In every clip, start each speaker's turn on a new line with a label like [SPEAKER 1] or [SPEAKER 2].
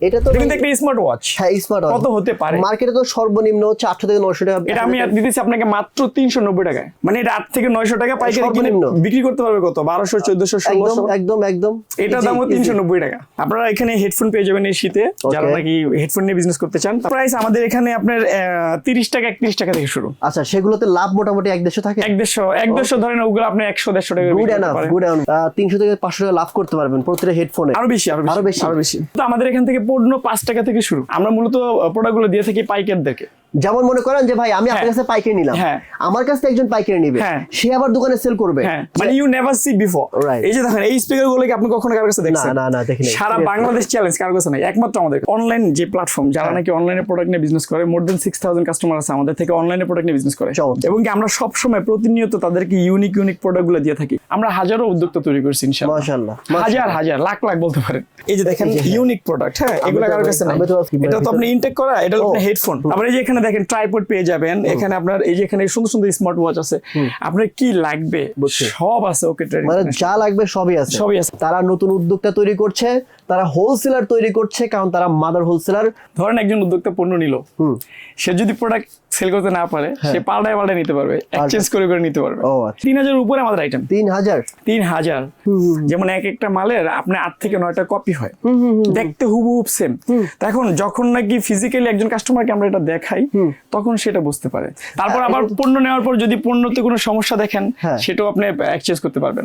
[SPEAKER 1] এটা তো
[SPEAKER 2] কিন্তু একটা স্মার্ট ওয়াচ
[SPEAKER 1] হ্যাঁ স্মার্ট
[SPEAKER 2] কত হতে পারে?
[SPEAKER 1] মার্কেটে তো সর্বনিম্ন হচ্ছে আটশো থেকে নশো টাকা।
[SPEAKER 2] এটা আমি দিতেছি আপনাকে মাত্র তিনশো নব্বই টাকায়। মানে এটা আট থেকে নয়শো টাকা পাইকারি কিনে বিক্রি করতে পারবে কত? বারোশো চোদ্দশো
[SPEAKER 1] একদম
[SPEAKER 2] ষোলোশো?
[SPEAKER 1] একদম একদম।
[SPEAKER 2] এটার
[SPEAKER 1] easy।
[SPEAKER 2] নব্বই টাকা। আপনারা এখানে হেডফোন পেয়ে যাবেন এই শীতে। যারা নাকি হেডফোন নিয়ে বিজনেস করতে চান প্রাইস আমাদের এখানে আপনার তিরিশ টাকা একত্রিশ টাকা থেকে শুরু।
[SPEAKER 1] আচ্ছা সেগুলোতে লাভ মোটামুটি এক দেড়শো থাকে?
[SPEAKER 2] ধরেন ওগুলো আপনি একশো দেড়শো টাকা
[SPEAKER 1] গুড এনাফ গুড এনাফ তিনশো থেকে পাঁচশো টাকা লাভ করতে পারবেন প্রতিটা হেডফোনে
[SPEAKER 2] আরও বেশি
[SPEAKER 1] আরও
[SPEAKER 2] বেশি? আরও বেশি। তো আমাদের এখান থেকে পণ্য পাঁচ টাকা থেকে শুরু। আমরা মূলত প্রোডাক্টগুলো দিয়ে থাকি পাইকারদেরকে।
[SPEAKER 1] যেমন মনে করেন যে ভাই আমি আপনার
[SPEAKER 2] হ্যাঁ।
[SPEAKER 1] কাছে পাইকারি নিলাম।
[SPEAKER 2] হ্যাঁ।
[SPEAKER 1] আমার কাছ থেকে একজন পাইকারি নিবে।
[SPEAKER 2] হ্যাঁ।
[SPEAKER 1] সে আবার দোকানে সেল করবে।
[SPEAKER 2] মানে ইউ নেভার সি বিফোর এই যে দেখেন এই স্পিকারগুলো কি আপনি কখনো কারোর কাছে দেখছেন?
[SPEAKER 1] না, না, দেখিনি।
[SPEAKER 2] সারা বাংলাদেশ চ্যালেঞ্জ কারোর কাছে নাই। একমাত্র আমাদের। অনলাইন যে প্ল্যাটফর্ম যারা। নাকি অনলাইনে প্রোডাক্ট নিয়ে বিজনেস করে মোর সিক্স থাউজেন্ড কাস্টমার আছে আমাদের থেকে অনলাইনে প্রোডাক্ট নিয়ে বিজনেস করে। এবং কি আমরা সব সময় প্রতিনিয়ত তাদেরকে ইউনিক ইউনিক প্রোডাক্টগুলো দিয়ে থাকি। আমরা হাজারো উদ্যোক্তা তৈরি করছি ইনশাআল্লাহ।
[SPEAKER 1] মাশাআল্লাহ,
[SPEAKER 2] হাজার হাজার লাখ লাখ বলতে পারেন। এই যে দেখেন। ইউনিক প্রোডাক্ট হ্যাঁ? এগুলো কারোর কাছে নাই। এটা তো আপনি ইনটেক করা এটা হেডফোন আবার এই যে এখানে দেখেন ট্রাইপড পেয়ে যাবেন এখানে আপনার এই যে এখানে সুন্দর সুন্দর স্মার্ট ওয়াচ আছে। আপনার কি লাগবে? সব আছে ওকে
[SPEAKER 1] মানে যা লাগবে সবই আছে।
[SPEAKER 2] সবই আছে।
[SPEAKER 1] তারা নতুন উদ্যোক্তা তৈরি করছে তারা হোলসেলার তৈরি করছে কারণ তারা মাদার হোলসেলার
[SPEAKER 2] ধরেন একজন উদ্যোক্তা পণ্য নিল। সে যদি প্রোডাক্ট সেল করতে না পারে সে পাল্টায় পাল্টায় নিতে পারবে এক্সচেঞ্জ করে করে নিতে পারবে।
[SPEAKER 1] আচ্ছা।
[SPEAKER 2] তিন হাজার উপরে আমাদের আইটেম
[SPEAKER 1] তিন হাজার?
[SPEAKER 2] তিন হাজার। যেমন এক একটা মালের আপনার আট থেকে নয়টা কপি হয়। দেখতে হুবহুব সেম এখন যখন নাকি ফিজিক্যালি একজন কাস্টমারকে আমরা এটা দেখাই তখন সেটা বুঝতে পারে। তারপর আবার পণ্য নেওয়ার পর যদি পণ্যতে কোনো সমস্যা দেখেন
[SPEAKER 1] হ্যাঁ।
[SPEAKER 2] সেটাও আপনি এক্সচেঞ্জ করতে পারবেন।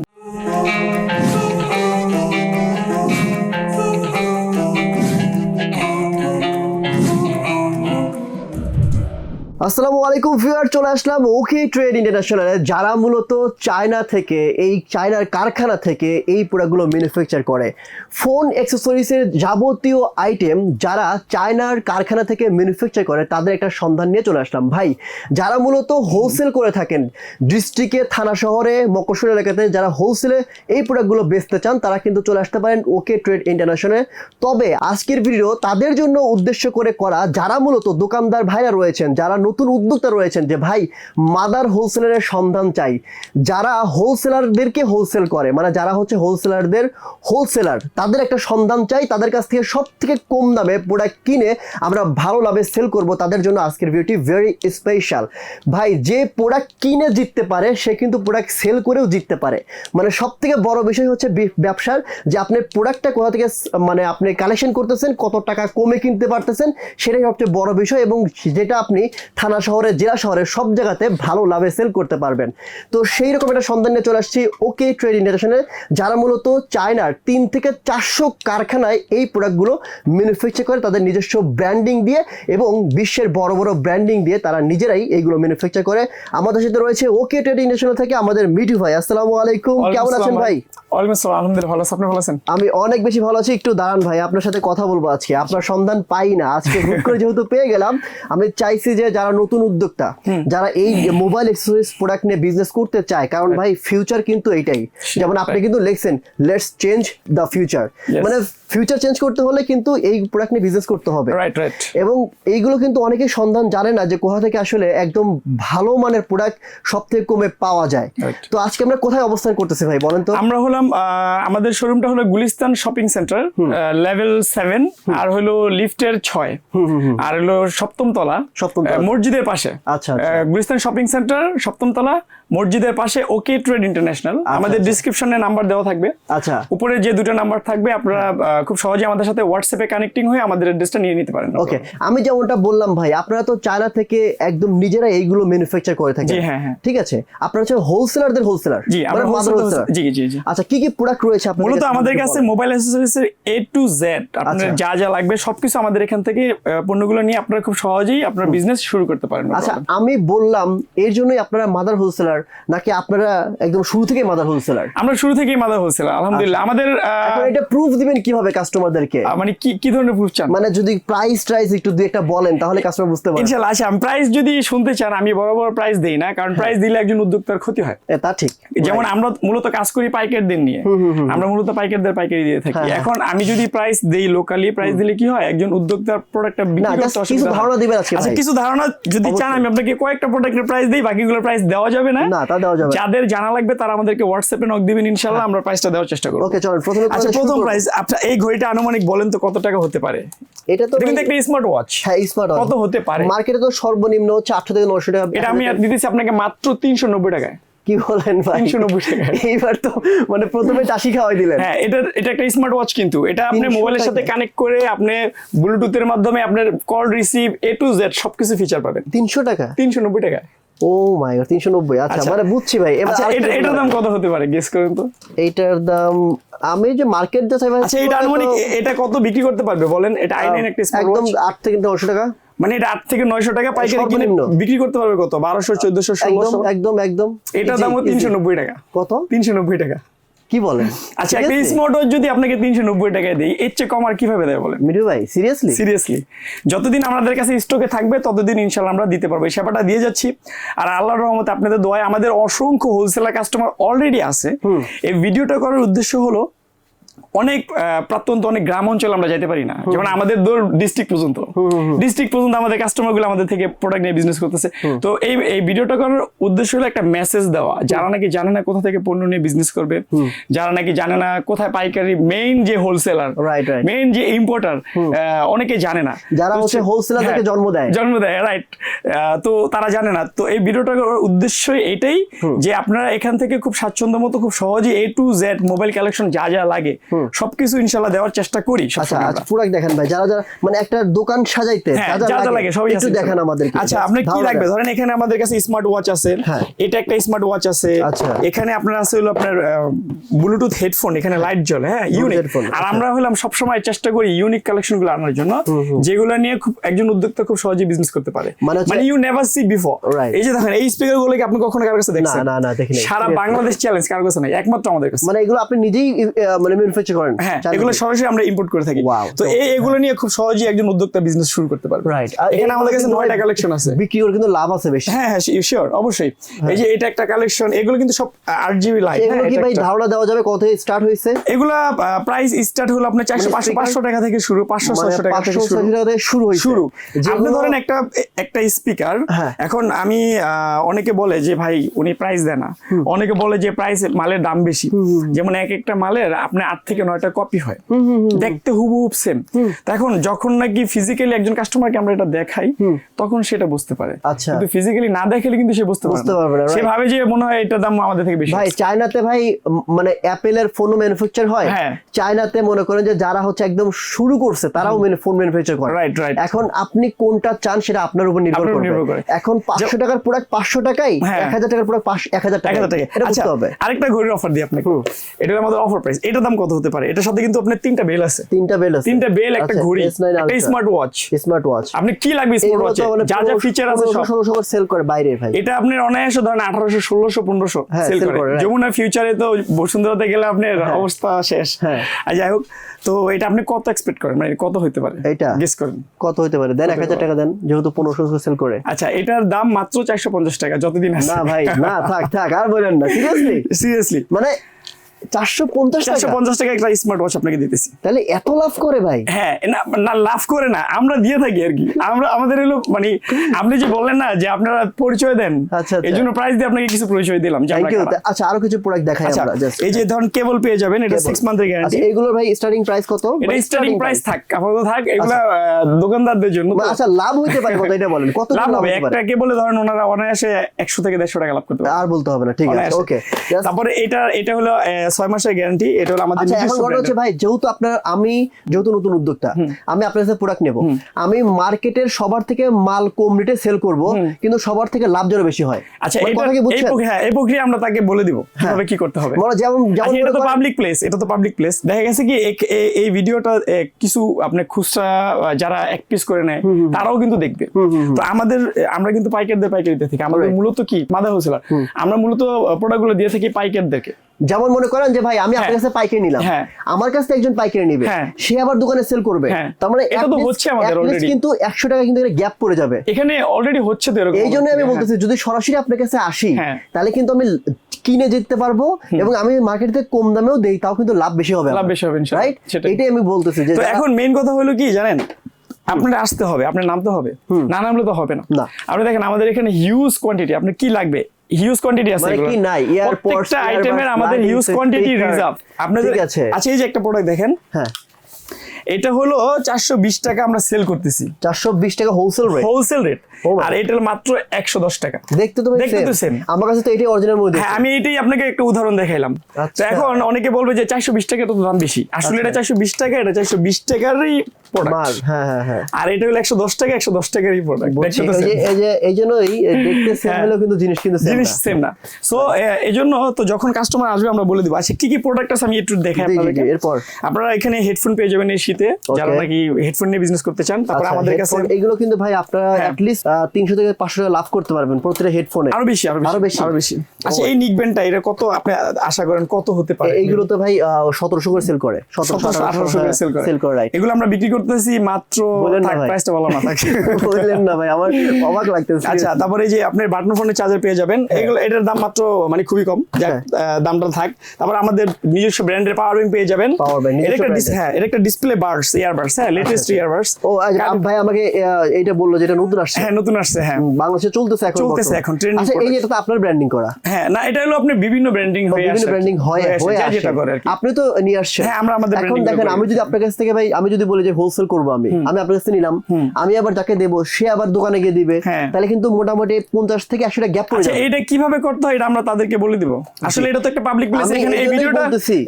[SPEAKER 1] আসসালামু আলাইকুম ভিউয়ার, চলে আসলাম ওকে ট্রেড ইন্টারন্যাশনালে যারা মূলত চায়না থেকে, এই চায়নার কারখানা থেকে এই প্রোডাক্টগুলো ম্যানুফ্যাকচার করে। ফোন অ্যাক্সেসরিজের যাবতীয় আইটেম যারা চায়নার কারখানা থেকে ম্যানুফ্যাকচার করে, তাদের একটা সন্ধান নিয়ে চলে আসলাম। ভাই, যারা মূলত হোলসেল করে থাকেন ডিস্ট্রিক্টে থানা শহরে মকসুর এলাকাতে যারা হোলসেলে এই প্রোডাক্টগুলো বেচতে চান, তারা কিন্তু চলে আসতে পারেন ওকে ট্রেড ইন্টারন্যাশনালে তবে, আজকের ভিডিও তাদের জন্য উদ্দেশ্য করে করা, যারা মূলত দোকানদার ভাইরা রয়েছেন, যারা নতুন উদ্যোক্তা রয়েছেন যে, ভাই, মাদার হোলসেলারের সন্ধান চাই। যারা হোলসেলারদেরকে হোলসেল করে মানে যারা হচ্ছে হোলসেলারদের হোলসেলার, তাদের একটা সন্ধান চাই, তাদের কাছ থেকে সব থেকে কম দামে প্রোডাক্ট কিনে আমরা ভালো লাভে সেল করব, তাদের জন্য আজকের ভিডিওটি ভেরি স্পেশাল ভাই, যে প্রোডাক্ট কিনে জিততে পারে, সে কিন্তু প্রোডাক্ট সেল করেও জিততে পারে। মানে সব থেকে বড় বিষয় হচ্ছে ব্যবসার যে, আপনি প্রোডাক্টটা কোথা থেকে মানে আপনি কালেকশন করতেছেন, কত টাকা কমে কিনতে পারতেছেন, সেটাই সবচেয়ে বড় বিষয় এবং যেটা আপনি থানা শহরে জেলা শহরে সব জায়গাতে ভালো লাভে সেল করতে পারবেন। তো সেই রকম একটা সন্ধান নিয়ে চলে আসছি ওকে ট্রেড ইন্টারন্যাশনালে যারা মূলত চায়নার তিন থেকে চারশো কারখানায় এই প্রোডাক্টগুলো ম্যানুফ্যাকচার করে তাদের নিজস্ব ব্র্যান্ডিং দিয়ে এবং বিশ্বের বড় বড় ব্র্যান্ডিং দিয়ে তারা নিজেরাই এইগুলো ম্যানুফ্যাকচার করে। আমাদের সাথে রয়েছে ওকে ট্রেড ইন্টারন্যাশনাল থেকে আমাদের মিঠু ভাই। আসসালামু আলাইকুম। কেমন আছেন ভাই?
[SPEAKER 2] আলহামদুলিল্লাহ ভালো আপনি ভালো আছেন?
[SPEAKER 1] আমি অনেক বেশি ভালো আছি। একটু দাঁড়ান ভাই আপনার সাথে কথা বলব আজকে। আপনার সন্ধান পাই না। আজকে হুট করে যেহেতু পেয়ে গেলাম আমি চাইছি যে যারা নতুন উদ্যোক্তা যারা এই মোবাইল এক্সেসরিজ প্রোডাক্ট নিয়ে বিজনেস করতে চায় কারণ ভাই ফিউচার কিন্তু এইটাই। যেমন আপনি কিন্তু লিখছেন লেটস চেঞ্জ দ্য ফিউচার মানে ফিউচার চেঞ্জ করতে হলে কিন্তু এই প্রোডাক্ট নিয়ে বিজনেস করতে হবে।
[SPEAKER 2] রাইট রাইট
[SPEAKER 1] এবং এইগুলো কিন্তু অনেকেই সন্ধান জানে না যে কোথা থেকে আসলে একদম ভালো মানের প্রোডাক্ট সব থেকে কমে পাওয়া যায়। তো আজকে আমরা কোথায় অবস্থান করতেছি ভাই বলেন তো?
[SPEAKER 2] আমরা হলাম আহ, আমাদের শোরুমটা হলো Gulistan shopping centre level seven আর হলো লিফটের ছয়। আর হলো সপ্তম তলা
[SPEAKER 1] সপ্তম
[SPEAKER 2] মসজিদের পাশে।
[SPEAKER 1] আচ্ছা, আচ্ছা।
[SPEAKER 2] গুলিস্তান শপিং সেন্টার সপ্তম তলা মসজিদের পাশে ওকে ট্রেড ইন্টারন্যাশনাল। আমাদের ডিসক্রিপশনে নাম্বার দেওয়া থাকবে।
[SPEAKER 1] আচ্ছা।
[SPEAKER 2] উপরে যে দুটো নাম্বার থাকবে আপনারা খুব সহজে আমাদের সাথে হোয়াটসঅ্যাপে কানেক্টিং হয়ে আমাদের অ্যাড্রেসটা নিয়ে নিতে পারেন
[SPEAKER 1] ওকে আমি যেমনটা বললাম ভাই আপনারা তো চায়না থেকে একদম নিজেরা এইগুলো ম্যানুফ্যাকচার করে থাকেন।
[SPEAKER 2] জি, হ্যাঁ, হ্যাঁ।
[SPEAKER 1] ঠিক আছে? আপনারা হচ্ছে হোলসেলারদের হোলসেলার
[SPEAKER 2] জি আমরা wholesale- জি জি জি।
[SPEAKER 1] আচ্ছা কি কি প্রোডাক্ট রয়েছে আপনাদের
[SPEAKER 2] মূলত আমাদের কাছে মোবাইল অ্যাক্সেসরিজ এর এ টু জেড আপনার
[SPEAKER 1] আচ্ছা।
[SPEAKER 2] যা যা লাগবে সবকিছু আমাদের এখান থেকে পণ্যগুলো নিয়ে আপনারা খুব সহজেই আপনার বিজনেস শুরু করতে পারেন
[SPEAKER 1] আচ্ছা আমি বললাম এর জন্যই আপনারা মাদার হোলসেলার নাকি আপনারা একদম শুরু থেকেই মাদার হোলসেলার
[SPEAKER 2] আমরা শুরু থেকেই মাদার হোলসেল আলহামদুলিল্লাহ। আমাদের
[SPEAKER 1] এখন এটা প্রুফ দিবেন কীভাবে কাস্টমারদেরকে
[SPEAKER 2] মানে কি কি ধরনের প্রুফ চান?
[SPEAKER 1] মানে যদি প্রাইস ট্রাইস একটু দুই একটা বলেন তাহলে কাস্টমার বুঝতে পারবে।
[SPEAKER 2] ইনশাল্লাহ আচ্ছা প্রাইস যদি শুনতে চান আমি বড় বড় প্রাইস দেই না কারণ প্রাইস দিলে একজন উদ্যোক্তার ক্ষতি হয়।
[SPEAKER 1] তা ঠিক।
[SPEAKER 2] যেমন আমরা মূলত কাজ করি পাইকারি দিন নিয়ে আমরা মূলত পাইকারদের পাইকারি দিয়ে থাকি।
[SPEAKER 1] হ্যাঁ,
[SPEAKER 2] এখন আমি যদি প্রাইস দেই লোকালি প্রাইস দিলে কি হয়? একজন উদ্যোক্তার প্রোডাক্টটা
[SPEAKER 1] না
[SPEAKER 2] বিক্রি করতে
[SPEAKER 1] কিছু
[SPEAKER 2] অসুবিধা হয়।
[SPEAKER 1] ধারণা দিবেন আজকে
[SPEAKER 2] আচ্ছা কিছু ধারণা যদি চান আমি আপনাকে কয়েকটা প্রোডাক্টের প্রাইস দিই বাকিগুলোর প্রাইস দেওয়া যাবে না।
[SPEAKER 1] না তা দেওয়া যাবে
[SPEAKER 2] যাদের জানা লাগবে তারা আমাদেরকে হোয়াটসঅ্যাপে নক দিবেন ইনশাআল্লাহ আমরা প্রাইসটা দেওয়ার চেষ্টা করব।
[SPEAKER 1] ওকে চলেন প্রথমে
[SPEAKER 2] আচ্ছা প্রথম প্রাইস আপনার এই ঘড়িটা আনুমানিক বলেন তো কত টাকা হতে পারে?
[SPEAKER 1] এটা তো
[SPEAKER 2] কিন্তু একটা স্মার্ট ওয়াচ
[SPEAKER 1] হ্যাঁ স্মার্ট
[SPEAKER 2] কত হতে পারে?
[SPEAKER 1] মার্কেটে তো সর্বনিম্ন হচ্ছে থেকে নশো টাকা।
[SPEAKER 2] এটা আমি দিতেছি আপনাকে মাত্র তিনশো নব্বই টাকায়।
[SPEAKER 1] কি বলেন ভাই?
[SPEAKER 2] 390 টাকা।
[SPEAKER 1] এইবার তো মানে প্রথমে চাষি খাওয়াই দিলেন।
[SPEAKER 2] হ্যাঁ এটা এটা একটা স্মার্ট ওয়াচ কিন্তু। এটা আপনি মোবাইলের সাথে কানেক্ট করে আপনি ব্লুটুথের মাধ্যমে আপনার call receive A to Z সবকিছু ফিচার পাবেন।
[SPEAKER 1] তিনশো টাকা?
[SPEAKER 2] তিনশো নব্বই টাকা
[SPEAKER 1] ও মাই গড তিনশো নব্বই। আচ্ছা। মানে বুঝছি ভাই
[SPEAKER 2] আচ্ছা এটার দাম কত হতে পারে? গেস করেন তো।
[SPEAKER 1] এইটার দাম আমি যে মার্কেট যা চাই
[SPEAKER 2] আচ্ছা এটা আনুমানিক এটা কত বিক্রি করতে পারবে বলেন? এটা আইনের একটা স্মার্ট
[SPEAKER 1] একদম
[SPEAKER 2] ওয়াচ
[SPEAKER 1] আট থেকে 900 টাকা।
[SPEAKER 2] মানে এটা আট থেকে নয়শো টাকা পাইকারি কিনে বিক্রি করতে পারবে কত? বারোশো চোদ্দশো
[SPEAKER 1] একদম একদম একদম।
[SPEAKER 2] এটার। তিনশো নব্বই টাকা।
[SPEAKER 1] কত?
[SPEAKER 2] তিনশো নব্বই টাকা।
[SPEAKER 1] কি বলেন?
[SPEAKER 2] আচ্ছা একটা স্মার্ট ওয়াচ যদি আপনাকে তিনশো নব্বই টাকায় দেই এর চেয়ে কম আর কীভাবে দেয় বলেন?
[SPEAKER 1] মিঠু ভাই সিরিয়াসলি
[SPEAKER 2] সিরিয়াসলি যতদিন আমাদের কাছে স্টকে থাকবে ততদিন ইনশাআল্লাহ আমরা দিতে পারব। এই সেবাটা দিয়ে যাচ্ছি। আর আল্লাহর রহমতে আপনাদের দোয়ায় আমাদের অসংখ্য হোলসেলার কাস্টমার অলরেডি আছে। এই ভিডিওটা করার উদ্দেশ্য হলো অনেক প্রত্যন্ত অনেক গ্রাম অঞ্চলে আমরা যাইতে পারি না। যেমন আমাদের দূর ডিস্ট্রিক্ট পর্যন্ত। ডিস্ট্রিক্ট পর্যন্ত আমাদের কাস্টমারগুলো আমাদের থেকে প্রোডাক্ট নিয়ে বিজনেস করতেছে। তো এই এই ভিডিওটা করার উদ্দেশ্য হলো একটা মেসেজ দেওয়া। যারা নাকি জানে না কোথা থেকে পণ্য নিয়ে বিজনেস করবে যারা নাকি জানে না কোথায় পাইকারি মেইন যে হোলসেলার. মেইন যে ইম্পোর্টার অনেকে জানে না।
[SPEAKER 1] যারা হচ্ছে wholesaler
[SPEAKER 2] হ্যাঁ,
[SPEAKER 1] থেকে জন্ম দেয়।
[SPEAKER 2] জন্ম দেয় রাইট তো তারা জানে না। তো এই ভিডিওটার উদ্দেশ্য এটাই যে আপনারা এখান থেকে খুব স্বাচ্ছন্দ্য মতো খুব সহজে A to Z mobile collection যা যা লাগে সবকিছু ইনশাল্লাহ দেওয়ার চেষ্টা করি
[SPEAKER 1] আচ্ছা
[SPEAKER 2] সবসময়
[SPEAKER 1] আচ্ছা। প্রোডাক্ট দেখেন ভাই যারা যারা মানে একটা দোকান সাজাইতে
[SPEAKER 2] হ্যাঁ, যা যা লাগে সবই
[SPEAKER 1] একটু
[SPEAKER 2] আছে।
[SPEAKER 1] দেখান আমাদের
[SPEAKER 2] আচ্ছা আপনার কি লাগবে ধরেন এখানে আমাদের কাছে স্মার্ট ওয়াচ আছে।
[SPEAKER 1] হ্যাঁ।
[SPEAKER 2] এটা একটা স্মার্ট ওয়াচ আছে।
[SPEAKER 1] আচ্ছা।
[SPEAKER 2] এখানে আপনার আছে হলো আপনার ব্লুটুথ হেডফোন এখানে লাইট জ্বলে হ্যাঁ ইউনিক আর
[SPEAKER 1] আচ্ছা।
[SPEAKER 2] আমরা হলাম সবসময় চেষ্টা করি ইউনিক কালেকশনগুলো আনার জন্য যেগুলো নিয়ে খুব একজন উদ্যোক্তা খুব সহজে বিজনেস করতে পারে।
[SPEAKER 1] মানে
[SPEAKER 2] ইউ নেভার সি বিফোর. এই যে দেখেন এই স্পিকারগুলো কি আপনি কখনো কারোর কাছে দেখছেন?
[SPEAKER 1] না, না, না দেখিনি।
[SPEAKER 2] সারা বাংলাদেশ চ্যালেঞ্জ কারোর কাছে নাই একমাত্র আমাদের কাছে।
[SPEAKER 1] মানে এগুলো আপনি নিজেই মানে ম্যানুফ্যাকচার করেন।
[SPEAKER 2] হ্যাঁ এগুলো সরাসরি আমরা ইম্পোর্ট করে থাকি। তো এই এগুলো নিয়ে খুব সহজেই একজন উদ্যোক্তা বিজনেস শুরু করতে পারবে।
[SPEAKER 1] রাইট
[SPEAKER 2] এখানে আমাদের কাছে নয়টা কালেকশন আছে।
[SPEAKER 1] বিক্রি করে কিন্তু লাভ আছে বেশি।
[SPEAKER 2] হ্যাঁ হ্যাঁ শিওর অবশ্যই। এই যে এটা একটা কালেকশন এগুলো কিন্তু সব আট জিবি লাইট
[SPEAKER 1] এগুলো কি ভাই ধারণা দেওয়া যাবে? কত স্টার্ট হয়েছে?
[SPEAKER 2] এগুলা প্রাইস স্টার্ট হলো আপনার
[SPEAKER 1] মানে
[SPEAKER 2] টাকা থেকে শুরু
[SPEAKER 1] মানে
[SPEAKER 2] টাকা থেকে শুরু।
[SPEAKER 1] শুরু
[SPEAKER 2] আপনি ধরেন একটা একটা স্পিকার
[SPEAKER 1] হ্যাঁ।
[SPEAKER 2] এখন আমি অনেকে বলে যে ভাই উনি প্রাইস দেয় না। অনেকে বলে যে প্রাইস মালের দাম বেশি। যেমন এক একটা মালের আপনি আট থেকে নয়টা কপি হয়? দেখতে হুবহুব সেম এখন যখন নাকি ফিজিক্যালি একজন কাস্টমারকে আমরা এটা দেখাই তখন সেটা বুঝতে পারে।
[SPEAKER 1] আচ্ছা।
[SPEAKER 2] কিন্তু ফিজিক্যালি না দেখালে কিন্তু সে বুঝতে
[SPEAKER 1] বুঝতে
[SPEAKER 2] পারবে
[SPEAKER 1] না।
[SPEAKER 2] সে ভাবে যে মনে হয় এটার দাম আমাদের থেকে বেশি
[SPEAKER 1] ভাই চায়নাতে ভাই মানে অ্যাপেলের ফোন ম্যানুফ্যাকচার হয়?
[SPEAKER 2] হ্যাঁ।
[SPEAKER 1] চায়নাতে মনে করেন যে যারা হচ্ছে একদম শুরু করছে তারাও ফোন ম্যানুফ্যাকচার করে।
[SPEAKER 2] রাইট রাইট
[SPEAKER 1] এখন আপনি কোনটা চান সেটা আপনার উপর নির্ভর করবে। এখন পাঁচশো টাকার প্রোডাক্ট পাঁচশো টাকাই
[SPEAKER 2] হ্যাঁ।
[SPEAKER 1] এক হাজার টাকার প্রোডাক্ট এক হাজার
[SPEAKER 2] এক
[SPEAKER 1] টাকা
[SPEAKER 2] হাজার টাকা।
[SPEAKER 1] এটা
[SPEAKER 2] আচ্ছা
[SPEAKER 1] বুঝতে হবে।
[SPEAKER 2] আরেকটা ঘড়ির অফার দিই আপনাকে। এটা আমাদের অফার প্রাইস এটার দাম কত হতে পারে। এটার সাথে কিন্তু আপনার তিনটা বেল আছে।
[SPEAKER 1] তিনটা বেল আছে।
[SPEAKER 2] তিনটা বেল একটা ঘড়ি একটা স্মার্ট ওয়াচ
[SPEAKER 1] স্মার্ট ওয়াচ
[SPEAKER 2] আপনি কি লাগবে স্মার্ট ওয়াচে যা যা ফিচার আছে সব।
[SPEAKER 1] ষোলোশো করে সেল করে বাইরে ভাই।
[SPEAKER 2] এটা আপনার অনায়াসে ধরেন আঠারোশো ষোলোশো পনেরোশো
[SPEAKER 1] হ্যাঁ,
[SPEAKER 2] সেল করে।
[SPEAKER 1] করে,
[SPEAKER 2] যমুনা ফিউচারে তো বসুন্ধরাতে গেলে আপনার অবস্থা শেষ।
[SPEAKER 1] হ্যাঁ।
[SPEAKER 2] আর যাই হোক তো এটা আপনি কত এক্সপেক্ট করেন? মানে কত হতে পারে?
[SPEAKER 1] এটা
[SPEAKER 2] গেস করেন।
[SPEAKER 1] কত হতে পারে? দেন এক হাজার টাকা দেন যেহেতু পনেরোশো সেল করে।
[SPEAKER 2] আচ্ছা এটার দাম মাত্র চারশো পঞ্চাশ টাকা যতদিন আছে।
[SPEAKER 1] না ভাই না থাক থাক আর বলেন না সিরিয়াসলি
[SPEAKER 2] সিরিয়াসলি
[SPEAKER 1] মানে চারশো পঞ্চাশ
[SPEAKER 2] চারশো পঞ্চাশ টাকা একটা স্মার্ট ওয়াচ আপনাকে দিতেছি।
[SPEAKER 1] তাহলে এত লাভ করে ভাই?
[SPEAKER 2] হ্যাঁ না লাভ করে না আমরা দিয়ে থাকি আর কি। আমরা আমাদের হলো মানে আপনি যে বললেন না যে আপনারা পরিচয় দেন
[SPEAKER 1] আচ্ছা, আচ্ছা।
[SPEAKER 2] এই জন্য প্রাইস দিয়ে আপনাকে কিছু পরিচয় দিলাম যে।
[SPEAKER 1] আচ্ছা আরও কিছু প্রোডাক্ট দেখাই
[SPEAKER 2] আচ্ছা
[SPEAKER 1] আমরা
[SPEAKER 2] এই যে ধরুন কেবল পেয়ে যাবেন এটা সিক্স মান্থের
[SPEAKER 1] আচ্ছা
[SPEAKER 2] গ্যারান্টি
[SPEAKER 1] এইগুলোর ভাই স্টার্টিং প্রাইস কত?
[SPEAKER 2] এটা স্টার্টিং প্রাইস থাক আপাতত থাক এগুলা দোকানদারদের জন্য
[SPEAKER 1] আচ্ছা লাভ হইতে পারে কত এটা বলেন কত
[SPEAKER 2] লাভ হবে? একটা কেবলে ধরেন ওনারা অনায়াসে একশো থেকে দেড়শো টাকা লাভ করতে পারবে।
[SPEAKER 1] আর বলতে হবে না ঠিক আছে ওকে
[SPEAKER 2] তারপরে এটা এটা হলো ছয় মাসের গ্যারান্টি এটা হলো আমাদের
[SPEAKER 1] আচ্ছা এখন ঘটনা হচ্ছে ভাই যেহেতু আপনার আমি যেহেতু নতুন উদ্যোক্তা আমি আপনার কাছে প্রোডাক্ট নেব। আমি মার্কেটের সবার থেকে মাল কম রেটে সেল করব কিন্তু সবার থেকে লাভ যেন বেশি হয়।
[SPEAKER 2] আচ্ছা
[SPEAKER 1] মানে
[SPEAKER 2] এই প্রক্রিয়া হ্যাঁ এই প্রক্রিয়া আমরা তাকে বলে দিব কীভাবে কি করতে হবে।
[SPEAKER 1] মানে যেমন যেমন
[SPEAKER 2] আচ্ছা, এটা তো পাবলিক প্লেস এটা তো পাবলিক প্লেস দেখা গেছে কি এই ভিডিওটা কিছু আপনি খুচরা যারা এক পিস করে নেয় তারাও কিন্তু দেখবে। তো আমাদের আমরা কিন্তু পাইকারদের পাইকারিতে থেকে। আমাদের. মূলত কি? মাদা হোলসেলার। আমরা মূলত প্রোডাক্টগুলো দিয়ে থাকি পাইকারদেরকে।
[SPEAKER 1] যেমন মনে করেন যে ভাই আমি আপনার
[SPEAKER 2] হ্যাঁ।
[SPEAKER 1] কাছে পাইকারি নিলাম
[SPEAKER 2] হ্যাঁ।
[SPEAKER 1] আমার কাছ থেকে একজন পাইকারি নিবে
[SPEAKER 2] হ্যাঁ।
[SPEAKER 1] সে আবার দোকানে সেল করবে। তার মানে
[SPEAKER 2] এটা তো হচ্ছে আমাদের already।
[SPEAKER 1] কিন্তু একশো টাকা কিন্তু গ্যাপ পড়ে যাবে
[SPEAKER 2] এখানে অলরেডি হচ্ছে তো এরকম
[SPEAKER 1] এই জন্য আমি। বলতেছি যদি সরাসরি আপনার কাছে আসি। তাহলে কিন্তু আমি কিনে যেতে পারব এবং আমি মার্কেটে কম দামেও দেই তাও কিন্তু লাভ বেশি হবে
[SPEAKER 2] লাভ বেশি হবে
[SPEAKER 1] রাইট এটাই আমি বলতেছি যে
[SPEAKER 2] এখন মেইন কথা হলো কি জানেন আপনার আসতে হবে আপনার নামতে হবে না নামলে তো হবে না
[SPEAKER 1] না।
[SPEAKER 2] আপনি দেখেন আমাদের এখানে হিউজ কোয়ান্টিটি আপনার কি লাগবে হিউজ কোয়ান্টিটি আছে
[SPEAKER 1] মানে কি নাই? ইয়ার
[SPEAKER 2] প্রত্যেকটা আইটেমের আমাদের হিউজ কোয়ান্টিটি রিজার্ভ আপনাদের। আচ্ছা এই যে একটা প্রোডাক্ট দেখেন
[SPEAKER 1] হ্যাঁ
[SPEAKER 2] এটা হলো চারশো বিশ টাকা আমরা সেল করতেছি।
[SPEAKER 1] চারশো বিশ টাকা হোলসেল রেট
[SPEAKER 2] হোলসেল রেট আর এটা হলো মাত্র একশো দশ টাকা।
[SPEAKER 1] দেখতে তো
[SPEAKER 2] দেখতে তো
[SPEAKER 1] সেম আমার কাছে তো এটাই অরিজিনাল মধ্যে
[SPEAKER 2] হ্যাঁ আমি এটাই আপনাকে একটা উদাহরণ দেখাইলাম। তো
[SPEAKER 1] আচ্ছা।
[SPEAKER 2] এখন অনেকে বলবে যে চারশো বিশ টাকা তো দাম বেশি। আসলে এটা চারশো বিশ টাকা এটা চারশো বিশ টাকারই প্রোডাক্ট
[SPEAKER 1] হ্যাঁ হ্যাঁ হ্যাঁ।
[SPEAKER 2] আর এটা হলো একশো দশ টাকা একশো দশ টাকারই প্রোডাক্ট
[SPEAKER 1] এই যে এই জন্যই দেখতে সেম
[SPEAKER 2] হ্যাঁ।
[SPEAKER 1] কিন্তু জিনিস কিন্তু
[SPEAKER 2] জিনিস সেম না। সো এই জন্য তো যখন কাস্টমার আসবে আমরা বলে দিব। আচ্ছা কি কি প্রোডাক্ট আছে আমি একটু দেখাই আপনাদেরকে।
[SPEAKER 1] এরপর।
[SPEAKER 2] আপনারা এখানে হেডফোন পেয়ে যাবেন এই শীতে যারা নাকি হেডফোন নিয়ে বিজনেস করতে চান তারপর
[SPEAKER 1] আচ্ছা,
[SPEAKER 2] আমাদের কাছে
[SPEAKER 1] এগুলো কিন্তু ভাই আপনারা
[SPEAKER 2] হ্যাঁ।
[SPEAKER 1] থেকে পাঁচশো টাকা লাভ করতে পারবেন প্রতিটা হেডফোনে
[SPEAKER 2] আরও বেশি
[SPEAKER 1] আরও
[SPEAKER 2] বেশি? আরও বেশি। আচ্ছা এই এটা কত আপনি আশা করেন কত হতে পারে?
[SPEAKER 1] এইগুলো তো ভাই সতেরোশো করে সেল করে।
[SPEAKER 2] করে সেল করে।
[SPEAKER 1] সেল করে রাইট
[SPEAKER 2] এগুলো আমরা বিক্রি করতেছি মাত্র। প্রাইসটা বলা না থাকে।
[SPEAKER 1] বললেন না ভাই আমার অবাক লাগতেছে।
[SPEAKER 2] আচ্ছা তারপরে এই যে আপনি বাটন ফোনের চার্জার পেয়ে যাবেন এগুলো এটার দাম মাত্র মানে খুবই কম।
[SPEAKER 1] হ্যাঁ।
[SPEAKER 2] দামটা থাক। তারপর আমাদের নিজস্ব ব্র্যান্ডের পাওয়ার ব্যাংক পেয়ে যাবেন।
[SPEAKER 1] Power bank,
[SPEAKER 2] এটা একটা। হ্যাঁ এটা একটা ডিসপ্লে বার্স ইয়ারবার্স হ্যাঁ লেটেস্ট ইয়ারবার্স
[SPEAKER 1] ও আচ্ছা, ভাই আমাকে এইটা বলল যেটা নতুন আসছে।
[SPEAKER 2] হ্যাঁ নতুন আসছে হ্যাঁ।
[SPEAKER 1] বাংলাদেশে চলতেছে এখন
[SPEAKER 2] চলতেছে এখন, trending
[SPEAKER 1] আচ্ছা এই
[SPEAKER 2] product।
[SPEAKER 1] যে এটা তো আপনার ব্র্যান্ডিং করা।
[SPEAKER 2] হ্যাঁ না এটা হলো আপনি বিভিন্ন ব্র্যান্ডিং হয়ে
[SPEAKER 1] বিভিন্ন ব্র্যান্ডিং হয়
[SPEAKER 2] হয়ে
[SPEAKER 1] হয়ে
[SPEAKER 2] যেটা করে
[SPEAKER 1] আপনি তো নিয়ে আসছেন।
[SPEAKER 2] হ্যাঁ, আমরা আমাদের
[SPEAKER 1] এখন দেখেন আমি যদি আপনার কাছ থেকে ভাই আমি যদি বলি যে হোলসেল করব আমি আমি আপনার কাছে নিলাম আমি আবার যাকে দেবো সে আবার দোকানে গিয়ে দিবে
[SPEAKER 2] হ্যাঁ।
[SPEAKER 1] তাহলে কিন্তু মোটামুটি পঞ্চাশ থেকে একশো টাকা গ্যাপ পড়ে
[SPEAKER 2] আচ্ছা
[SPEAKER 1] যাবে।
[SPEAKER 2] এটা কীভাবে করতে হয় এটা আমরা তাদেরকে বলে দিব। আসলে এটা তো একটা পাবলিক প্লেস এখানে
[SPEAKER 1] এই
[SPEAKER 2] এই ভিডিওটা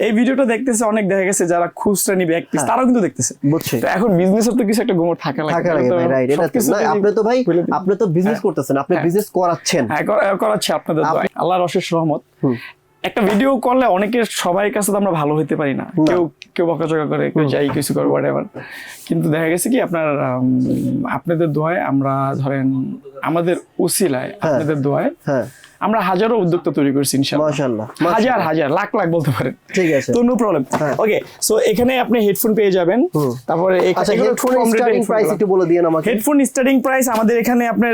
[SPEAKER 2] এই ভিডিওটা দেখতেছে অনেক দেখা গেছে যারা খুচরা নিবে এক পিস তারাও কিন্তু দেখতেছে।
[SPEAKER 1] বুঝছি।
[SPEAKER 2] তো এখন বিজনেসের তো কিছু একটা গোমর থাকা লাগে
[SPEAKER 1] থাকা লাগে ভাই রাইট এটা আপনি তো ভাই আপনি তো বিজনেস করতেছেন আপনি বিজনেস করাচ্ছেন।
[SPEAKER 2] হ্যাঁ করাচ্ছে আপনাদের আল্লাহর অশেষ রহমত। একটা ভিডিও করলে অনেকের সবাই কাছে তো আমরা ভালো হইতে পারি না। কেউ কেউ বকাচকা করে কেউ যাই কিছু করে হোয়াট কিন্তু দেখা গেছে কি আপনার আপনাদের দোয়ায় আমরা ধরেন আমাদের উসিলায় আপনাদের দোয়ায়
[SPEAKER 1] হ্যাঁ।
[SPEAKER 2] আমরা হাজারো উদ্যোক্তা তৈরি করছি ইনশাআল্লাহ হাজার হাজার লাখ লাখ বলতে পারেন।
[SPEAKER 1] ঠিক আছে।
[SPEAKER 2] তো নো প্রবলেম
[SPEAKER 1] হ্যাঁ।
[SPEAKER 2] ওকে সো এখানে আপনি হেডফোন পেয়ে যাবেন। তারপরে
[SPEAKER 1] হেডফোনের স্টার্টিং প্রাইস একটু বলে দিয়েন আমাকে।
[SPEAKER 2] হেডফোন স্টার্টিং প্রাইস আমাদের এখানে আপনার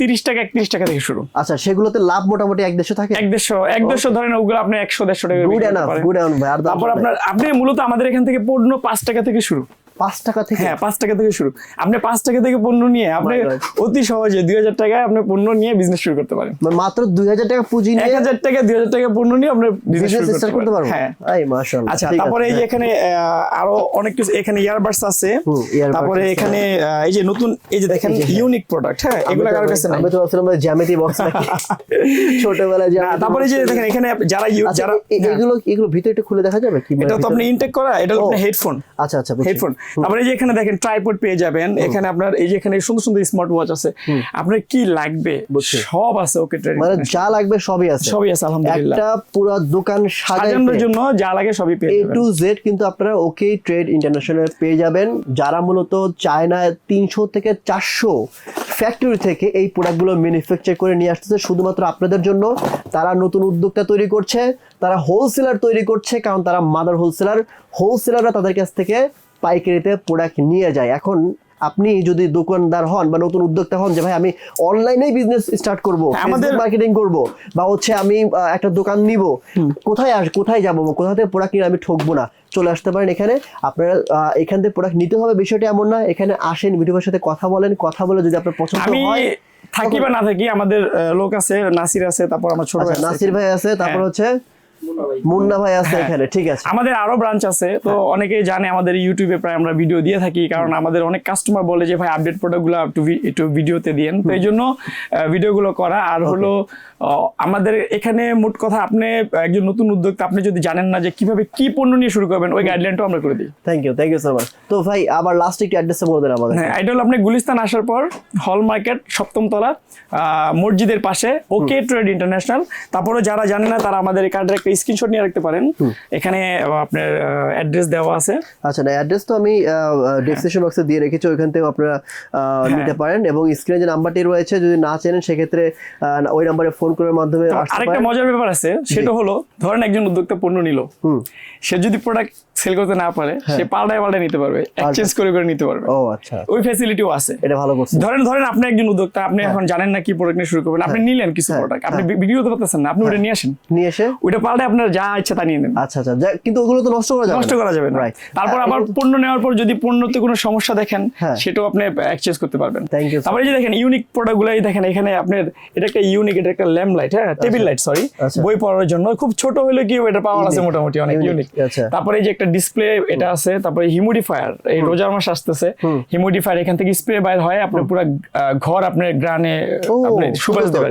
[SPEAKER 2] তিরিশ টাকা একত্রিশ টাকা থেকে শুরু।
[SPEAKER 1] আচ্ছা সেগুলোতে লাভ মোটামুটি এক দেশে থাকে?
[SPEAKER 2] এক দেড়শো এক দেড়শো ধরেন ওগুলো আপনি একশো দেড়শো টাকা
[SPEAKER 1] গুড এনাফ গুড এনাফ ভাই
[SPEAKER 2] তারপর আপনার আপনি মূলত আমাদের এখান থেকে পণ্য পাঁচ টাকা থেকে শুরু।
[SPEAKER 1] পাঁচ টাকা থেকে?
[SPEAKER 2] হ্যাঁ পাঁচ টাকা থেকে শুরু। আপনি পাঁচ টাকা থেকে পণ্য নিয়ে আপনি অতি সহজে দুই হাজার টাকায় আপনি পণ্য নিয়ে বিজনেস শুরু করতে পারেন।
[SPEAKER 1] মানে মাত্র দুই হাজার টাকা পুঁজি
[SPEAKER 2] এক হাজার টাকা দুই হাজার টাকা পণ্য নিয়ে আপনি বিজনেস শুরু
[SPEAKER 1] করতে পারব
[SPEAKER 2] হ্যাঁ। আচ্ছা তারপরে এই যে এখানে আরও অনেক কিছু এখানে ইয়ারবাডস আছে। তারপরে এখানে এই যে নতুন এই যে দেখেন ইউনিক প্রোডাক্ট হ্যাঁ। এগুলো
[SPEAKER 1] আমি তো
[SPEAKER 2] কাছে নাই।
[SPEAKER 1] আমি তো ভাবছিলাম জ্যামিতি বক্স নাকি? ছোটবেলায়
[SPEAKER 2] তারপরে যে দেখেন এখানে যারা
[SPEAKER 1] আচ্ছা,
[SPEAKER 2] যারা
[SPEAKER 1] এ- এগুলো এগুলো ভিতরে একটু খুলে দেখা যাবে কি
[SPEAKER 2] এটা তো আপনি ইনটেক করা এটা। আপনার হেডফোন
[SPEAKER 1] আচ্ছা আচ্ছা
[SPEAKER 2] হেডফোন তারপরে এই যে এখানে দেখেন ট্রাইপড পেয়ে যাবেন এখানে আপনার এই যে এখানে সুন্দর সুন্দর স্মার্ট ওয়াচ আছে। আপনার কি লাগবে? সব আছে ওকে
[SPEAKER 1] মানে যা লাগবে সবই আছে।
[SPEAKER 2] সবই আছে আলহামদুলিল্লাহ।
[SPEAKER 1] একটা পুরো দোকান
[SPEAKER 2] সাজানোর জন্য যা লাগে সবই পেয়ে যাবেন এ
[SPEAKER 1] টু জেড কিন্তু আপনারা ওকে ট্রেড ইন্টারন্যাশনাল পেয়ে যাবেন। যারা মূলত চায়নায় তিনশো থেকে চারশো ফ্যাক্টরি থেকে এই প্রোডাক্টগুলো ম্যানুফ্যাকচার করে নিয়ে আসতেছে শুধুমাত্র আপনাদের জন্য। তারা নতুন উদ্যোক্তা তৈরি করছে তারা হোলসেলার তৈরি করছে কারণ তারা মাদার হোলসেলার হোলসেলাররা তাদের কাছ থেকে পাইকারিতে প্রোডাক্ট নিয়ে যায় এখন আপনি যদি দোকানদার হন বা নতুন উদ্যোক্তা হন যে ভাই আমি অনলাইনেই বিজনেস স্টার্ট করব
[SPEAKER 2] আমাদের-
[SPEAKER 1] মার্কেটিং করব বা হচ্ছে আমি একটা দোকান নিব কোথায় আস কোথায় যাব থেকে প্রোডাক্ট নিয়ে আমি ঠকবো না চলে আসতে পারেন এখানে আপনারা এখান থেকে প্রোডাক্ট নিতে হবে বিষয়টা এমন না এখানে আসেন ভিডিওর সাথে কথা বলেন কথা বলে যদি আপনার পছন্দ হয়
[SPEAKER 2] থাকি বা না থাকি আমাদের লোক আছে নাসির আছে তারপর আমার ছোট
[SPEAKER 1] আচ্ছা। নাসির ভাই আছে তারপর
[SPEAKER 2] হ্যাঁ।
[SPEAKER 1] হচ্ছে মুন্না ভাই। আছে এখানে ঠিক আছে।
[SPEAKER 2] আমাদের আরও ব্রাঞ্চ আছে তো অনেকেই জানে আমাদের ইউটিউবে প্রায় আমরা ভিডিও দিয়ে থাকি কারণ আমাদের অনেক কাস্টমার বলে যে ভাই আপডেট প্রোডাক্টগুলো একটু একটু ভিডিওতে দিয়েন। তো এই জন্য ভিডিওগুলো করা। আর হলো আমাদের এখানে মোট কথা আপনি একজন নতুন উদ্যোক্তা আপনি যদি জানেন না যে কীভাবে কি পণ্য নিয়ে শুরু করবেন ওই গাইডলাইনটাও আমরা করে দিই।
[SPEAKER 1] Thank you thank you so much তো ভাই আবার লাস্ট একটু অ্যাড্রেসে বলে দেন আমাদের।
[SPEAKER 2] হ্যাঁ এটা হলো আপনি গুলিস্তান আসার পর হল মার্কেট সপ্তম তলা আহ, মসজিদের পাশে ওকে ট্রেড ইন্টারন্যাশনাল তারপরে যারা জানে না তারা আমাদের এই কার্ডের একটা স্ক্রিনশট নিয়ে রাখতে পারেন। এখানে আপনার অ্যাড্রেস দেওয়া আছে।
[SPEAKER 1] আচ্ছা না অ্যাড্রেস তো আমি ডেসক্রিপশন বক্সে দিয়ে রেখেছি ওইখান থেকে আপনারা আহ, নিতে পারেন এবং স্ক্রিনে যে নাম্বারটি রয়েছে যদি না চেনেন সেক্ষেত্রে ওই নাম্বারে ফোন করার মাধ্যমে
[SPEAKER 2] আরেকটা মজার ব্যাপার আছে সেটা হলো ধরেন একজন উদ্যোক্তা পণ্য নিল। সে যদি প্রোডাক্ট সেল করতে না পারে সে পাল্টায় পাল্টায় নিতে পারবে এক্সচেঞ্জ করে করে নিতে পারবে।
[SPEAKER 1] ও আচ্ছা।
[SPEAKER 2] ওই ফ্যাসিলিটিও আছে।
[SPEAKER 1] এটা ভালো করছে।
[SPEAKER 2] ধরেন ধরেন আপনি একজন উদ্যোক্তা আপনি এখন জানেন না কি প্রোডাক্ট নিয়ে শুরু করবেন আপনি নিলেন কিছু প্রোডাক্ট আপনি ভিডিও করতে পারতেছেন না আপনি ওটা নিয়ে আসেন।
[SPEAKER 1] নিয়ে এসে?
[SPEAKER 2] ওইটা পাল্টে আপনার যা ইচ্ছা তা নিয়ে নেন।
[SPEAKER 1] আচ্ছা আচ্ছা। কিন্তু ওগুলো তো নষ্ট করা যাবে
[SPEAKER 2] নষ্ট করা যাবে না। তারপর আবার পণ্য নেওয়ার পর যদি পণ্যতে কোনো সমস্যা দেখেন
[SPEAKER 1] হ্যাঁ।
[SPEAKER 2] সেটাও আপনি এক্সচেঞ্জ করতে পারবেন।
[SPEAKER 1] You, sir.
[SPEAKER 2] তারপরে এই যে দেখেন ইউনিক প্রোডাক্ট গুলাই দেখেন এখানে আপনার এটা একটা ইউনিক এটা একটা ল্যাম্প লাইট হ্যাঁ টেবিল লাইট সরি। বই পড়ার জন্য। খুব ছোট হলে কি এটা পাওয়ার আছে মোটামুটি অনেক ইউনিক
[SPEAKER 1] আচ্ছা।
[SPEAKER 2] তারপরে এই যে একটা ডিসপ্লে এটা আছে তারপরে হিউমিডিফায়ার এই রোজার মাস আসতেছে। হিউমিডিফায়ার এখান থেকে স্প্রে বাইর হয় আপনার পুরো ঘর আপনার গ্রানে আপনি সুবাস
[SPEAKER 1] ভাই,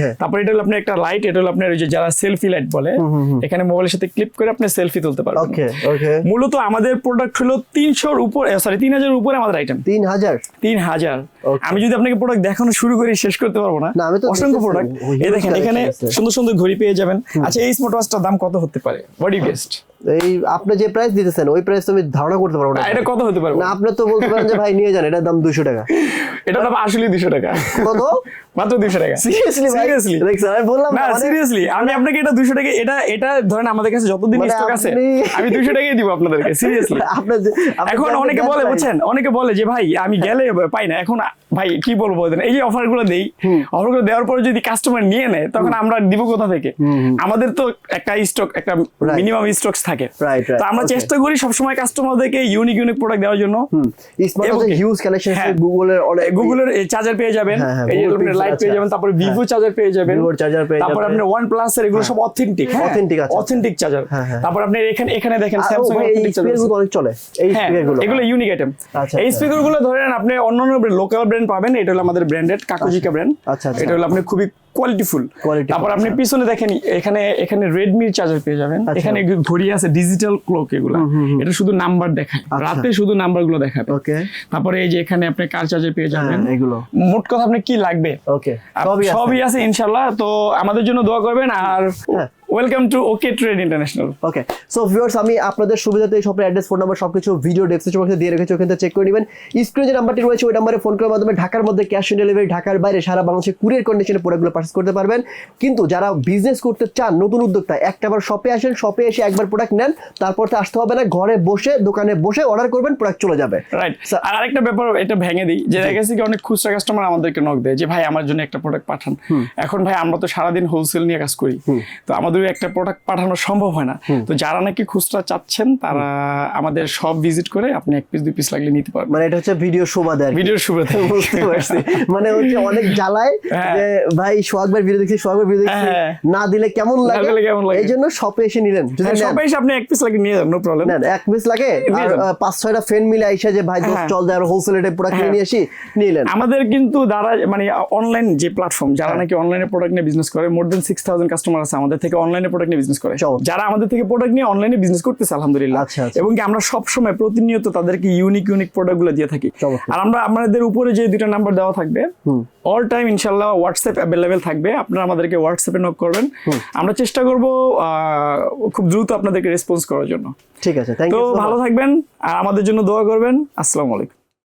[SPEAKER 1] হ্যাঁ।
[SPEAKER 2] তারপরে এটা হলো আপনার একটা লাইট এটা হলো আপনার ওই যে যারা সেলফি লাইট বলে এখানে মোবাইলের সাথে ক্লিপ করে আপনি সেলফি তুলতে পারবেন। মূলত আমাদের প্রোডাক্ট হলো তিনশোর উপর সরি তিন হাজারের উপরে আমাদের আইটেম
[SPEAKER 1] তিন হাজার?
[SPEAKER 2] তিন হাজার. আমি যদি আপনাকে প্রোডাক্ট দেখানো শুরু করি শেষ করতে পারব না।
[SPEAKER 1] না, আমি তো
[SPEAKER 2] অসংখ্য প্রোডাক্ট এই দেখেন এখানে সুন্দর সুন্দর ঘড়ি পেয়ে যাবেন। আচ্ছা এই স্মার্ট ওয়াচটার দাম কত হতে পারে? বডি বেস্ট
[SPEAKER 1] এই আপনি যে প্রাইস দিতেছেন ওই প্রাইস তো আমি ধারণা করতে পারব না।
[SPEAKER 2] এটা কত হতে পারে
[SPEAKER 1] না আপনি তো বলতে পারেন যে ভাই নিয়ে যান এটার দাম দুশো টাকা।
[SPEAKER 2] এটা দাম আসলে দুশো টাকা।
[SPEAKER 1] কত?
[SPEAKER 2] মাত্র দুশো টাকা।
[SPEAKER 1] সিরিয়াসলি
[SPEAKER 2] সিরিয়াসলি
[SPEAKER 1] দেখছেন আমি বললাম
[SPEAKER 2] না
[SPEAKER 1] মানে-
[SPEAKER 2] সিরিয়াসলি আমি আপনাকে এটা দুশো টাকা এটা এটা ধরেন আমাদের কাছে যতদিন
[SPEAKER 1] মানে
[SPEAKER 2] স্টক আছে আমি দুশো টাকাই দিব আপনাদেরকে সিরিয়াসলি
[SPEAKER 1] আপনার আপনি
[SPEAKER 2] এখন অনেকে বলে বুঝছেন? অনেকে বলে যে ভাই আমি গেলে পাই না। এখন ভাই কি বলব? এই যে অফারগুলো দেই অফারগুলো দেওয়ার পরে যদি কাস্টমার নিয়ে নেয় তখন আমরা দিব কোথা থেকে? আমাদের তো একটা স্টক একটা মিনিমাম স্টকস থাকে. তো আমরা চেষ্টা করি সবসময় কাস্টমারদেরকে ইউনিক ইউনিক প্রোডাক্ট দেওয়ার জন্য
[SPEAKER 1] হিউজ কালেকশন
[SPEAKER 2] হ্যাঁ।
[SPEAKER 1] গুগলের অনেক
[SPEAKER 2] গুগলের চার্জার পেয়ে যাবেন
[SPEAKER 1] হ্যাঁ, হ্যাঁ,
[SPEAKER 2] এই যে
[SPEAKER 1] Google
[SPEAKER 2] আপনার
[SPEAKER 1] Pixel
[SPEAKER 2] লাইট পেয়ে যাবেন তারপরে ভিভো চার্জার পেয়ে যাবেন
[SPEAKER 1] charger পেয়ে
[SPEAKER 2] তারপর আপনি ওয়ান প্লাস এর এগুলো সব অথেন্টিক হ্যাঁ
[SPEAKER 1] Authentic আছে।
[SPEAKER 2] অথেন্টিক চার্জার
[SPEAKER 1] হ্যাঁ, হ্যাঁ।
[SPEAKER 2] তারপর আপনি এখানে এখানে দেখেন স্যামসাং অথেন্টিক
[SPEAKER 1] চার্জারগুলো অনেক চলে এই
[SPEAKER 2] হ্যাঁ
[SPEAKER 1] স্পিকারগুলো
[SPEAKER 2] এগুলো ইউনিক আইটেম
[SPEAKER 1] আচ্ছা,
[SPEAKER 2] এই
[SPEAKER 1] আচ্ছা।
[SPEAKER 2] স্পিকারগুলো ধরেন আপনি অন্যান্য লোকাল ব্র্যান্ড পাবেন এটা হলো আমাদের ব্র্যান্ডেড কাকুজিকা ব্র্যান্ড
[SPEAKER 1] আচ্ছা।
[SPEAKER 2] এটা হলো আপনি খুবই কোয়ালিটিফুল তারপর আপনি
[SPEAKER 1] আচ্ছা।
[SPEAKER 2] পিছনে দেখেন এখানে এখানে রেডমির চার্জার পেয়ে যাবেন।
[SPEAKER 1] আচ্ছা।
[SPEAKER 2] এখানে ঘড়ি আছে ডিজিটাল ক্লক এগুলো। এটা শুধু নাম্বার দেখায়। রাতে শুধু নাম্বারগুলো দেখাবে।
[SPEAKER 1] ওকে
[SPEAKER 2] তারপরে এই যে এখানে আপনি কার চার্জার পেয়ে যাবেন।
[SPEAKER 1] হ্যাঁ, এগুলো।
[SPEAKER 2] মোট কথা আপনি কি লাগবে?
[SPEAKER 1] ওকে সবই আছে।
[SPEAKER 2] ইনশাআল্লাহ। ইনশাল্লাহ তো আমাদের জন্য দোয়া করবেন। আর
[SPEAKER 1] হ্যাঁ।
[SPEAKER 2] Welcome to okay trade international
[SPEAKER 1] okay so viewers আমি আপনাদের সুবিধাতে এই শপের অ্যাড্রেস ফোন নাম্বার সবকিছু ভিডিও ডেসক্রিপশন বক্সে দিয়ে রেখেছি ওখান চেক করে নেবেন। স্ক্রিনে যে নাম্বারটি রয়েছে ওই নাম্বারে ফোন করার মাধ্যমে ঢাকার মধ্যে ক্যাশ অন ডেলিভারি ঢাকার বাইরে সারা বাংলাদেশে কুরিয়ার কন্ডিশনে প্রোডাক্টগুলো পারচেস করতে পারবেন। কিন্তু যারা বিজনেস করতে চান নতুন উদ্যোক্তা একটা বার শপে আসেন শপে এসে একবার প্রোডাক্ট নেন তারপর তো আসতে হবে না ঘরে বসে দোকানে বসে অর্ডার করবেন প্রোডাক্ট চলে যাবে।
[SPEAKER 2] রাইট আর আরেকটা ব্যাপার এটা ভেঙে দিই। যে দেখা গেছে কি অনেক খুচরা কাস্টমার আমাদেরকে নক দেয় যে ভাই আমার জন্য একটা প্রোডাক্ট পাঠান। এখন ভাই আমরা তো সারাদিন হোলসেল নিয়ে কাজ করি। তো আমাদের ওই একটা প্রোডাক্ট পাঠানো সম্ভব হয় না। তো যারা নাকি খুচরা চাচ্ছেন তারা আমাদের সব ভিজিট করে আপনি এক পিস দুই পিস লাগলে নিতে পারবেন।
[SPEAKER 1] মানে এটা হচ্ছে ভিডিও শোভা দেয় কি।
[SPEAKER 2] ভিডিওর শুরুতে
[SPEAKER 1] বুঝতে পারছি। মানে হচ্ছে অনেক জ্বালায়
[SPEAKER 2] হ্যাঁ।
[SPEAKER 1] যে ভাই সোহাগবার ভিডিও দেখছি সোহাগবার ভিডিও দেখছি।
[SPEAKER 2] হ্যাঁ।
[SPEAKER 1] না দিলে কেমন লাগে?
[SPEAKER 2] কেমন লাগে।
[SPEAKER 1] এই জন্য শপে এসে নিলেন। যদি
[SPEAKER 2] হ্যাঁ,
[SPEAKER 1] নেন,
[SPEAKER 2] সবাই এসে আপনি এক পিস লাগে নিয়ে যান নো প্রবলেম
[SPEAKER 1] নেন এক পিস লাগে। আর পাঁচ ছয়টা ফ্রেন্ড মিলে আইসা যে ভাই দোস্ত
[SPEAKER 2] হ্যাঁ।
[SPEAKER 1] চল যায় আর হোলসেল রেটে প্রোডাক্ট কিনে নিয়ে আসি। নিলেন
[SPEAKER 2] আমাদের কিন্তু দ্বারা মানে অনলাইন যে প্ল্যাটফর্ম যারা
[SPEAKER 1] হ্যাঁ।
[SPEAKER 2] নাকি অনলাইনে প্রোডাক্ট নিয়ে বিজনেস করে more than six thousand customer আছে আমাদের থেকে অনলাইনে প্রোডাক্ট নিয়ে বিজনেস করে। যারা আমাদের থেকে প্রোডাক্ট নিয়ে অনলাইনে বিজনেস করতেছে আলহামদুলিল্লাহ।
[SPEAKER 1] আচ্ছা, আচ্ছা।
[SPEAKER 2] এবং কি আমরা সবসময় প্রতিনিয়ত তাদেরকে ইউনিক ইউনিক প্রোডাক্টগুলো দিয়ে থাকি। আর আমরা আমাদের উপরে যে দুইটা নাম্বার দেওয়া থাকবে অল টাইম ইনশাল্লাহ হোয়াটসঅ্যাপ অ্যাভেলেবেল থাকবে। আপনারা আমাদেরকে হোয়াটসঅ্যাপে নক করবেন। আমরা চেষ্টা করব খুব দ্রুত আপনাদেরকে রেসপন্স করার জন্য।
[SPEAKER 1] ঠিক আছে থ্যাংক
[SPEAKER 2] তো ভালো থাকবেন আর আমাদের জন্য দোয়া করবেন। আসসালামু আলাইকুম।